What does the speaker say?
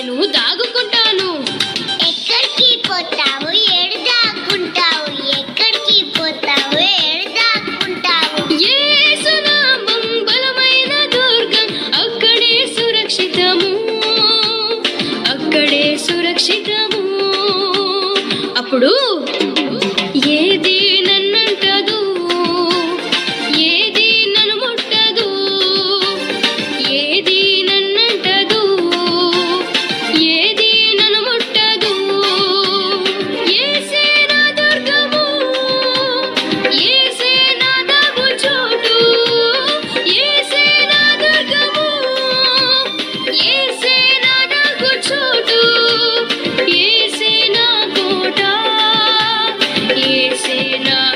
దాగుకుంటాను. ఎక్కడికి పోతావు? ఏడు దాక్కుంటావు ఎక్కడికి పోతావు? ఏడు దాక్కుంటావు యేసునామం బలమైన దుర్గం అక్కడే సురక్షితము. అక్కడే సురక్షితము. అప్పుడు Krishna